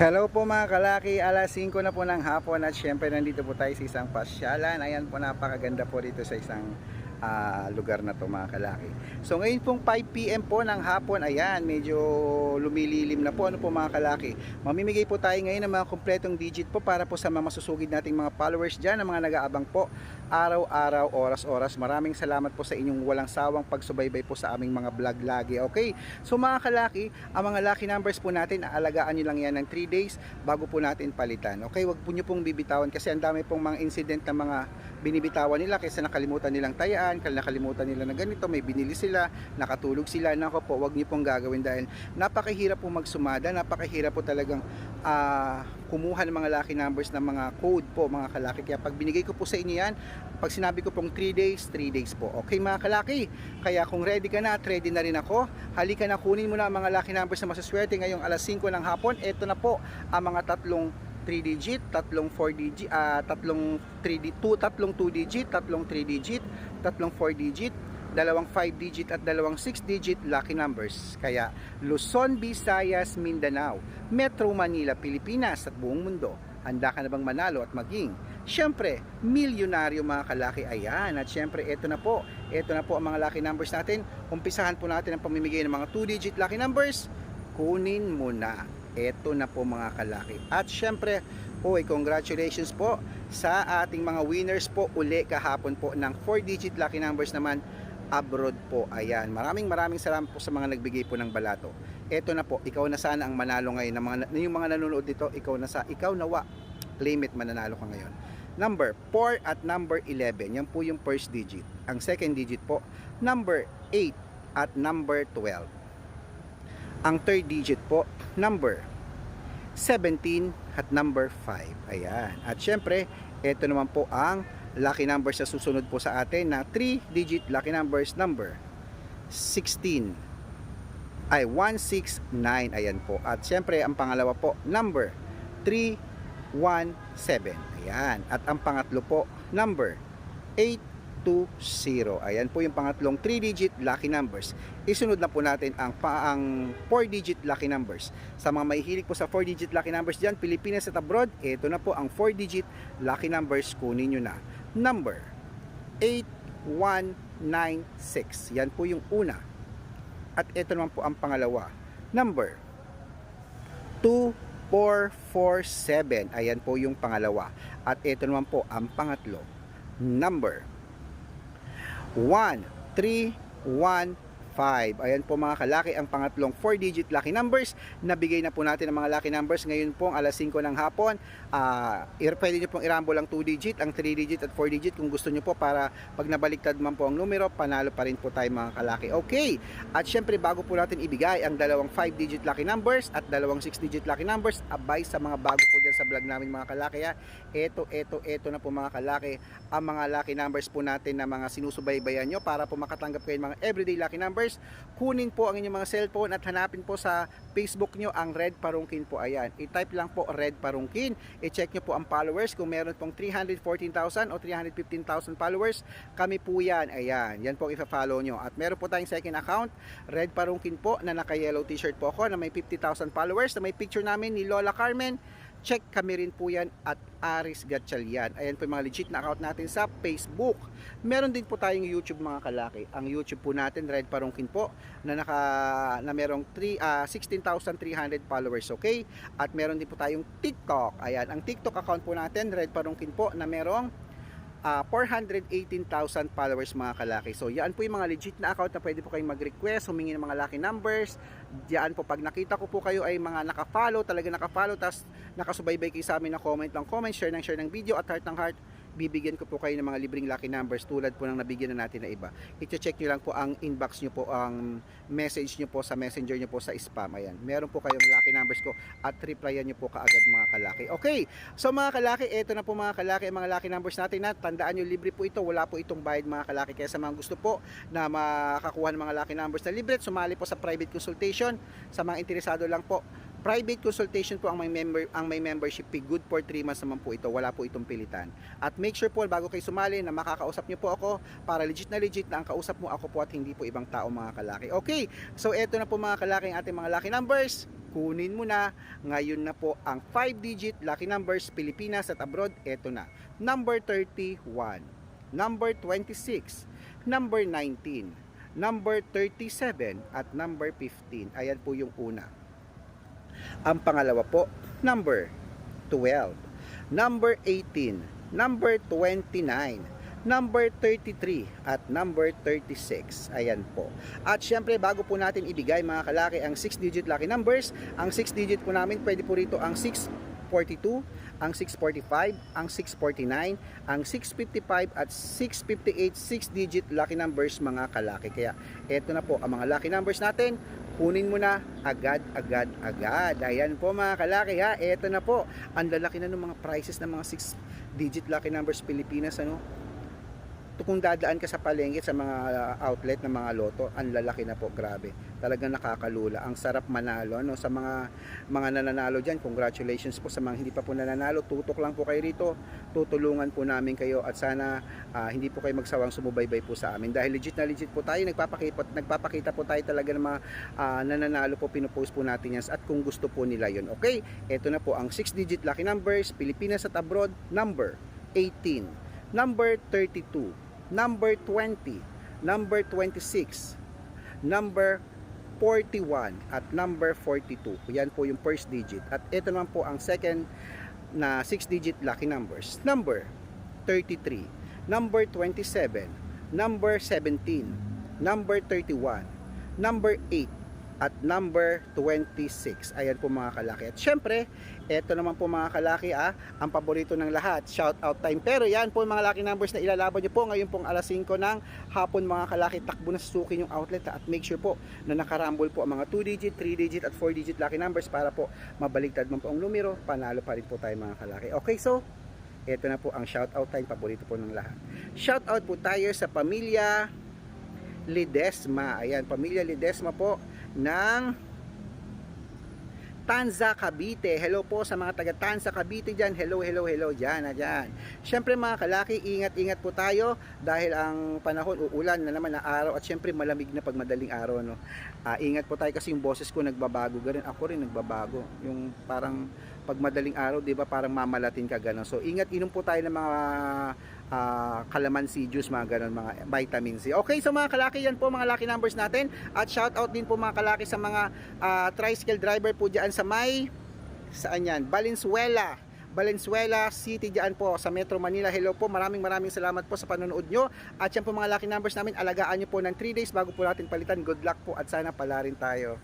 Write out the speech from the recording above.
Hello po mga kalaki, alas 5 na po ng hapon at syempre nandito po tayo sa isang pasyalan. Ayan po napakaganda po dito sa isang ah, lugar na to mga kalaki. So ngayon pong 5pm po ng hapon, ayan medyo lumililim na po ano po mga kalaki. Mamimigay po tayo ngayon ng mga kompletong digit po para po sa mga masusugid nating mga followers dyan, ng mga nag-aabang po araw-araw, oras-oras. Maraming salamat po sa inyong walang sawang pagsubaybay po sa aming mga vlog lagi. Okay? So mga kalaki, ang mga lucky numbers po natin, aalagaan nyo lang yan ng 3 days bago po natin palitan. Okay? Huwag po nyo pong bibitawan kasi ang dami pong mga incident na mga binibitawan nila kasi nakalimutan nilang tayaan, kaya nakalimutan nila na ganito, may binili sila, nakatulog sila. Nako po, huwag nyo pong gagawin dahil napakahirap po magsumada, napakahirap po talagang ah, kumuha ng mga lucky numbers ng mga code po mga kalaki. Kaya pag binigay ko po sa inyo yan, pag sinabi ko pong 3 days, 3 days po. Okay mga kalaki? Kaya kung ready ka na ready na rin ako, halika na kunin mo na mga lucky numbers na masaswerte ngayong alas 5 ng hapon. Ito na po ang mga tatlong 3 digit, tatlong 4 digit, ah, tatlong 3 di- two, tatlong 2 digit, tatlong 3 digit, tatlong 4 digit, dalawang 5 digit at dalawang 6 digit lucky numbers. Kaya Luzon, Visayas, Mindanao, Metro Manila, Pilipinas at buong mundo. Handa ka na bang manalo at maging Siyempre, milyonaryo mga kalaki. Ayan. At siyempre, ito na po. Ito na po ang mga lucky numbers natin. Umpisahan po natin ang pamimigay ng mga 2-digit lucky numbers. Kunin mo na. Ito na po mga kalaki. At siyempre, Uy, congratulations po sa ating mga winners po uli kahapon po ng 4-digit lucky numbers naman abroad po. Ayan. Maraming maraming salamat po sa mga nagbigay po ng balato. Ito na po, ikaw na sana ang manalo ngayon. Ng mga, yung mga nanonood dito, ikaw na sa, ikaw nawa, claim it, mananalo ka ngayon. Number 4 at number 11, yan po yung first digit. Ang second digit po, number 8 at number 12. Ang third digit po, number 17 at number 5. Ayan. At syempre, ito naman po ang lucky numbers sa susunod po sa atin na 3-digit lucky numbers number 16 ay 169. Ayan po. At syempre, ang pangalawa po, number 317. Ayan. At ang pangatlo po, number 820. Ayan po yung pangatlong 3-digit lucky numbers. Isunod na po natin ang pa ang 4-digit lucky numbers. Sa mga mahihilig po sa 4-digit lucky numbers diyan, Pilipinas at abroad, ito na po ang 4-digit lucky numbers. Kunin nyo na. Number 8196. Yan po yung una. At ito naman po ang pangalawa. Number 2447. Ayan po yung pangalawa. At ito naman po ang pangatlo. Number one three one 1315. Ayan po mga kalaki ang pangatlong 4-digit lucky numbers. Nabigay na po natin ang mga lucky numbers ngayon pong alas 5 ng hapon. Ir- pwede nyo pong irambo lang 2-digit, ang 3-digit at 4-digit kung gusto nyo po para pag nabaliktad man po ang numero, panalo pa rin po tayo mga kalaki. Okay, at syempre bago po natin ibigay ang dalawang 5-digit lucky numbers at dalawang 6-digit lucky numbers, abay sa mga bago po dyan sa vlog namin mga kalaki ha. Eto, eto, eto na po mga kalaki ang mga lucky numbers po natin na mga sinusubaybayan nyo para po makatanggap kayo ng mga everyday lucky numbers. Kunin po ang inyong mga cellphone at hanapin po sa Facebook nyo ang Red Parungkin po. Ayan, i-type lang po Red Parungkin. I-check nyo po ang followers. Kung meron pong 314,000 o 315,000 followers, kami po yan. Ayan, yan po ipa-follow nyo. At meron po tayong second account, Red Parungkin po, na naka-yellow t-shirt po ako na may 50,000 followers, na may picture namin ni Lola Carmen. Check kami rin po yan at Aris Gatchalian. Ayan po yung mga legit na account natin sa Facebook. Meron din po tayong YouTube mga kalaki. Ang YouTube po natin, Red Parungkin po, na naka na merong 3 ah, 16,300 followers, okay? At meron din po tayong TikTok. Ayan, ang TikTok account po natin, Red Parungkin po, na merong ah, 418,000 followers mga kalaki. So, yan po yung mga legit na account na pwede po kayong mag-request, humingi ng mga lucky numbers. Diyan po, pag nakita ko po kayo ay mga naka-follow, talaga naka-follow, tapos nakasubaybay kayo sa amin na comment lang comment, share ng share ng video at heart ng heart, bibigyan ko po kayo ng mga libreng lucky numbers tulad po ng nabigyan na natin na iba. I-check nyo lang po ang inbox nyo po, ang message nyo po sa messenger nyo po sa spam. Ayan, meron po kayong lucky numbers ko at replyan nyo po kaagad mga kalaki. Okay, so mga kalaki, eto na po mga kalaki, ang mga lucky numbers natin na tandaan nyo, libre po ito, wala po itong bayad mga kalaki. Kaya sa mga gusto po na makakuha ng mga lucky numbers na libre, sumali po sa private consultation. Sa mga interesado lang po, Private consultation po ang may member ang may membership fee. Good for 3 months naman po ito. Wala po itong pilitan. At make sure po bago kayo sumali na makakausap niyo po ako para legit na legit na ang kausap mo ako po at hindi po ibang tao mga kalaki. Okay. So eto na po mga kalaki ang ating mga lucky numbers. Kunin mo na. Ngayon na po ang 5 digit lucky numbers Pilipinas at abroad. Eto na. Number 31, number 26, number 19, number 37 at number 15. Ayan po yung una. Ang pangalawa po, number 12, number 18, number 29, number 33 at number 36. Ayan po. At syempre bago po natin ibigay mga kalaki ang 6 digit lucky numbers, ang 6 digit po namin pwede po rito ang 642, ang 645, ang 649, ang 655 at 658 6 digit lucky numbers mga kalaki. Kaya eto na po ang mga lucky numbers natin. Kunin mo na agad, agad, agad. Ayan po mga kalaki ha. Eto na po. Ang lalaki na ng mga prices ng mga 6 digit lucky numbers Pilipinas ano kung dadaan ka sa palengke sa mga uh, outlet ng mga loto, ang lalaki na po, grabe. Talagang nakakalula. Ang sarap manalo no sa mga mga nananalo diyan. Congratulations po sa mga hindi pa po nananalo. Tutok lang po kayo rito. Tutulungan po namin kayo at sana ah, hindi po kayo magsawang sumubaybay po sa amin dahil legit na legit po tayo. Nagpapakita nagpapakita po tayo talaga ng mga ah, nananalo po pinupost po natin yan at kung gusto po nila yon. Okay? Ito na po ang 6 digit lucky numbers Pilipinas at abroad number 18, number 32, number 20, number 26, number 41 at number 42. Yan po yung first digit. At ito naman po ang second na 6 digit lucky numbers. Number 33, number 27, number 17, number 31, number 8, at number 26. Ayan po mga kalaki. At syempre, eto naman po mga kalaki ah, ang paborito ng lahat, shout out time. Pero yan po mga lucky numbers na ilalaban nyo po ngayon pong alas 5 ng hapon mga kalaki. Takbo na susukin yung outlet ah, at make sure po na nakarambol po ang mga 2 digit, 3 digit at 4 digit lucky numbers para po mabaligtad man po ang numero, panalo pa rin po tayo mga kalaki. Okay, so ito na po ang shout out time, paborito po ng lahat. Shout out po tayo sa pamilya Lidesma. Ayan, pamilya Lidesma po ng Tanza Cavite. Hello po sa mga taga Tanza Cavite dyan. Hello, hello, hello dyan, na dyan. Siyempre mga kalaki, ingat-ingat po tayo dahil ang panahon uulan na naman na araw at siyempre malamig na pag madaling araw. No? Ah, ingat po tayo kasi yung boses ko nagbabago. Ganun ako rin nagbabago. Yung parang pag madaling araw, di ba parang mamalatin ka gano'n. So ingat, inom po tayo ng mga ah, calamansi juice, mga ganun, mga vitamin C. Okay, so mga kalaki, yan po mga lucky numbers natin. At shout out din po mga kalaki sa mga ah, tricycle driver po dyan sa may, saan yan? Valenzuela. Valenzuela City dyan po sa Metro Manila. Hello po, maraming maraming salamat po sa panonood nyo. At yan po mga lucky numbers namin, alagaan nyo po ng 3 days bago po natin palitan. Good luck po at sana pala rin tayo.